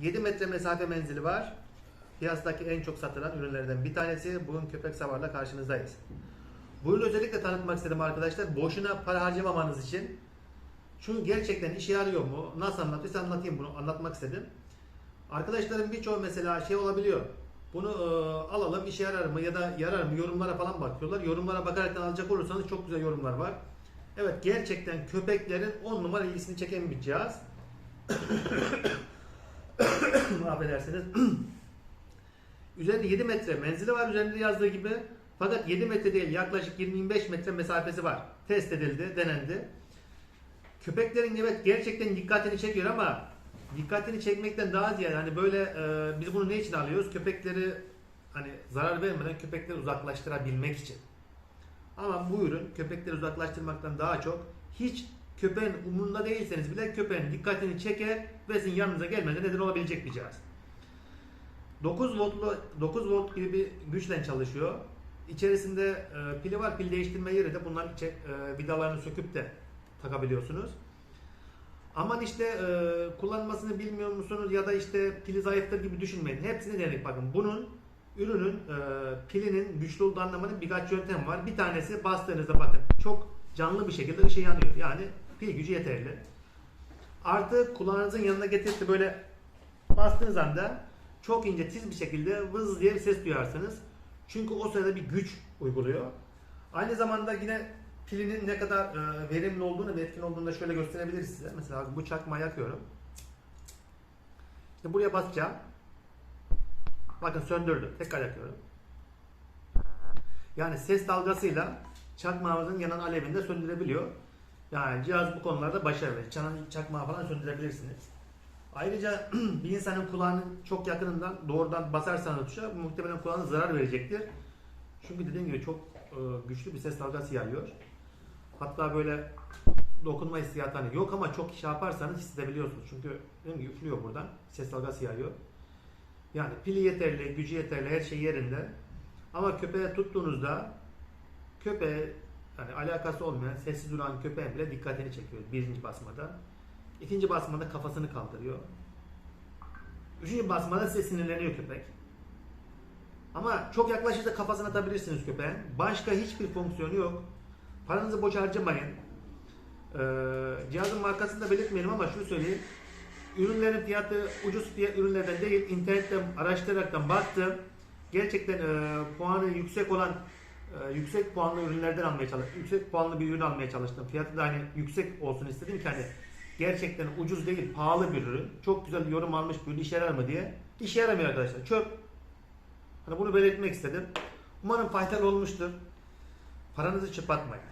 7 metre mesafe menzili var. Piyasadaki en çok satılan ürünlerden bir tanesi. Bugün köpek savarla karşınızdayız. Bu ürünü özellikle tanıtmak istedim arkadaşlar. Boşuna para harcamamanız için. Çünkü gerçekten işe yarıyor mu? Nasıl anlatıyorsa anlatayım bunu. Anlatmak istedim. Arkadaşlarım birçoğu mesela şey olabiliyor. Bunu e, alalım işe yarar mı ya da yarar mı yorumlara falan bakıyorlar. Yorumlara bakarak alacak olursanız çok güzel yorumlar var. Evet gerçekten köpeklerin 10 numara ilgisini çeken bir cihaz. Affedersiniz. Üzerinde 7 metre menzili var üzerinde yazdığı gibi. Fakat 7 metre değil yaklaşık 25 metre mesafesi var. Test edildi, denendi. Köpeklerin evet gerçekten dikkatini çekiyor ama dikkatini çekmekten daha ziyade hani böyle e, biz bunu ne için alıyoruz? Köpekleri hani zarar vermeden köpekleri uzaklaştırabilmek için. Ama bu ürün köpekleri uzaklaştırmaktan daha çok hiç köpeğin umurunda değilseniz bile köpeğin dikkatini çeker ve sizin yanınıza gelmeden neden olabilecek bir cihaz. 9 voltlu 9 volt gibi bir güçle çalışıyor. İçerisinde e, pili var. Pil değiştirme yeri de bunların içe, e, vidalarını söküp de takabiliyorsunuz. Aman işte e, kullanmasını bilmiyor musunuz ya da işte pili zayıftır gibi düşünmeyin. Hepsini denedik bakın. Bunun ürünün e, pilinin güçlü olduğu anlamanın birkaç yöntem var. Bir tanesi bastığınızda bakın çok canlı bir şekilde ışığı yanıyor. Yani pil gücü yeterli. Artı kulağınızın yanına getirip böyle bastığınız anda çok ince tiz bir şekilde vız diye bir ses duyarsınız. Çünkü o sırada bir güç uyguluyor. Aynı zamanda yine pilinin ne kadar e, verimli olduğunu ve etkin olduğunu da şöyle gösterebiliriz size. Mesela bu çakmağı yakıyorum. Şimdi buraya basacağım. Bakın söndürdüm. Tekrar yakıyorum. Yani ses dalgasıyla çakmağımızın yanan alevini de söndürebiliyor. Yani cihaz bu konularda başarılı. Çanan çakmağı falan söndürebilirsiniz. Ayrıca bir insanın kulağının çok yakınından doğrudan basarsanız tuşa muhtemelen kulağına zarar verecektir. Çünkü dediğim gibi çok e, güçlü bir ses dalgası yayıyor. Hatta böyle dokunma hissiyatı hani yok ama çok şey yaparsanız hissedebiliyorsunuz. Çünkü dediğim gibi üflüyor buradan. Ses dalgası yayıyor. Yani pili yeterli, gücü yeterli, her şey yerinde. Ama köpeğe tuttuğunuzda köpeğe hani alakası olmayan sessiz duran köpeğin bile dikkatini çekiyor birinci basmada. İkinci basmada kafasını kaldırıyor. Üçüncü basmada size sinirleniyor köpek. Ama çok yaklaşırsa kafasını atabilirsiniz köpeğin. Başka hiçbir fonksiyonu yok. Paranızı boş harcamayın. Ee, cihazın markasını da belirtmeyelim ama şunu söyleyeyim. Ürünlerin fiyatı ucuz fiyat ürünlerden değil. İnternetten araştıraraktan baktım. Gerçekten e, puanı yüksek olan e, yüksek puanlı ürünlerden almaya çalıştım. Yüksek puanlı bir ürün almaya çalıştım. Fiyatı da hani yüksek olsun istedim ki hani gerçekten ucuz değil, pahalı bir ürün. Çok güzel bir yorum almış bir ürün işe yarar mı diye. İşe yaramıyor arkadaşlar. Çöp. Hani bunu belirtmek istedim. Umarım faydalı olmuştur. Paranızı çöp atmayın.